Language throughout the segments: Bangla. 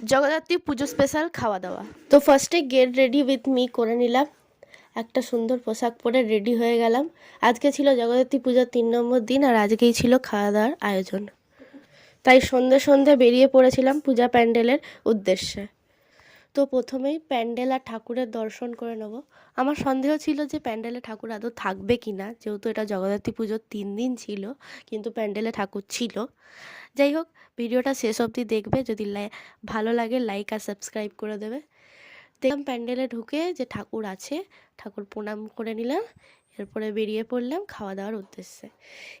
জগদ্ধাত্রী পুজো স্পেশাল খাওয়া দাওয়া। তো ফার্স্টে গেট রেডি উইথ মি করে নিলাম। একটা সুন্দর পোশাক পরে রেডি হয়ে গেলাম। আজকে ছিল জগদ্ধাত্রী পূজার তিন নম্বর দিন আর আজকেই ছিল খাওয়া দাওয়ার আয়োজন। তাই সন্ধ্যে সন্ধে বেরিয়ে পড়েছিলাম পূজা প্যান্ডেলের উদ্দেশ্যে। তো প্রথমেই প্যান্ডেল আর ঠাকুরের দর্শন করে নেব। আমার সন্দেহ ছিল যে প্যান্ডেলে ঠাকুর আদৌ থাকবে কি না, যেহেতু এটা জগদ্ধাত্রী পুজোর তিন দিন ছিল, কিন্তু প্যান্ডেলে ঠাকুর ছিল। যাই হোক, ভিডিওটা শেষ অবধি দেখবে, যদি ভালো লাগে লাইক আর সাবস্ক্রাইব করে দেবে। দেখলাম প্যান্ডেলে ঢুকে যে ঠাকুর আছে, ঠাকুর প্রণাম করে নিলাম। এরপরে বেরিয়ে পড়লাম খাওয়া দাওয়ার উদ্দেশ্যে।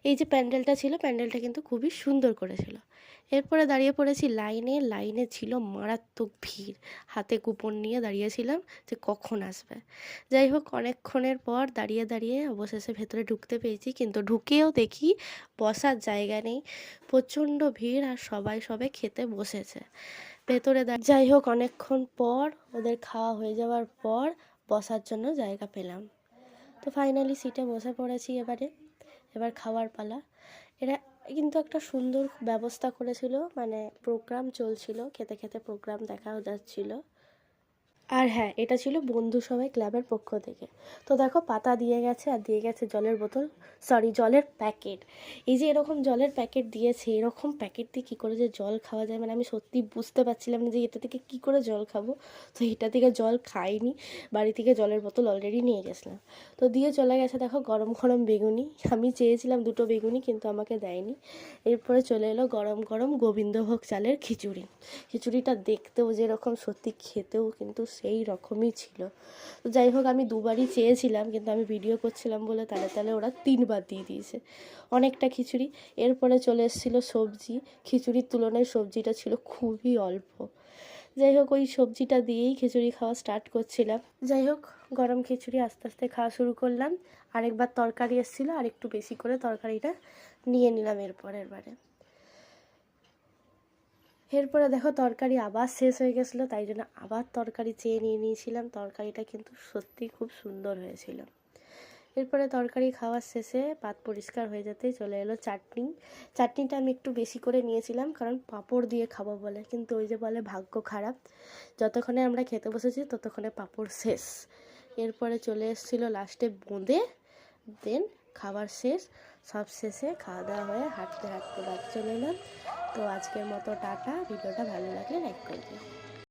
এই যে প্যান্ডেলটা ছিল, প্যান্ডেলটা কিন্তু খুবই সুন্দর করেছিল। এরপরে দাঁড়িয়ে পড়েছি লাইনে লাইনে ছিল মারাত্মক ভিড়। হাতে কুপন নিয়ে দাঁড়িয়েছিলাম যে কখন আসবে। যাই হোক, অনেকক্ষণের পর দাঁড়িয়ে দাঁড়িয়ে অবশেষে ভেতরে ঢুকতে পেরেছি কিন্তু ঢুকেও দেখি বসার জায়গা নেই। প্রচণ্ড ভিড় আর সবাই সবে খেতে বসেছে। ভেতরে যাই হোক, অনেকক্ষণ পর ওদের খাওয়া হয়ে যাওয়ার পর বসার জন্য জায়গা পেলাম। তো ফাইনালি সিটে বসে পড়েছি এবারে। এবার খাওয়ার পালা। এরা কিন্তু একটা সুন্দর ব্যবস্থা করেছিল মানে প্রোগ্রাম চলছিল, খেতে খেতে প্রোগ্রাম দেখা যাচ্ছিল। আর হ্যাঁ এটা ছিল বন্ধু সবাই ক্লাবের পক্ষ থেকে। তো দেখো, পাতা দিয়ে গেছে আর দিয়ে গেছে জলের বোতল সরি জলের প্যাকেট এই যে এরকম জলের প্যাকেট দিয়েছে, এরকম প্যাকেট দিয়ে কী করে যে জল খাওয়া যায়? মানে আমি সত্যি বুঝতে পারছিলাম না যে এটা থেকে কী করে জল খাব। তো এটা থেকে জল খাইনি, বাড়ি থেকে জলের বোতল অলরেডি নিয়ে গেছিলাম। তো দিয়ে চলে গেছে দেখো গরম গরম বেগুনি। আমি চেয়েছিলাম দুটো বেগুনি, কিন্তু আমাকে দেয়নি। এরপরে চলে এলো গরম গরম গোবিন্দভোগ চালের খিচুড়ি। খিচুড়িটা দেখতেও যেরকম সত্যি খেতেও কিন্তু সেই রকমই ছিল। তো যাই হোক, আমি দুবারই চেয়েছিলাম, কিন্তু আমি ভিডিও করছিলাম বলে তালে তাহলে ওরা তিনবার দিয়ে দিয়েছে। অনেকটা খিচুড়ি। এরপরে চলে এসেছিল সবজি। খিচুড়ির তুলনায় সবজিটা ছিল খুবই অল্প। যাই হোক, ওই সবজিটা দিয়েই খিচুড়ি খাওয়া স্টার্ট করছিলাম। যাই হোক, গরম খিচুড়ি আস্তে আস্তে খাওয়া শুরু করলাম। আরেকবার তরকারি এসেছিল আর একটু বেশি করে তরকারিটা নিয়ে নিলাম এরপরের বারে। এরপরে দেখো তরকারি আবার শেষ হয়ে গেছিল, তাই জন্য আবার তরকারি চেয়ে নিয়ে নিয়েছিলাম। তরকারিটা কিন্তু সত্যিই খুব সুন্দর হয়েছিল। এরপরে তরকারি খাওয়ার শেষে পাত পরিষ্কার হয়ে যেতেই চলে এলো চাটনি। চাটনিটা আমি একটু বেশি করে নিয়েছিলাম, কারণ পাঁপড় দিয়ে খাব বলে, কিন্তু ওই যে বলে ভাগ্য খারাপ। যতক্ষণে আমরা খেতে বসেছি, ততক্ষণে পাঁপড় শেষ। এরপরে চলে এসেছিল লাস্টে বোঁদে দেন খাবার শেষ। সব শেষে খাওয়া দাওয়া হয়ে হাঁটতে হাঁটতে বাড়ি চলে এলাম। তো আজকের মতো টাটা। ভিডিওটা ভালো লাগলে লাইক করবে।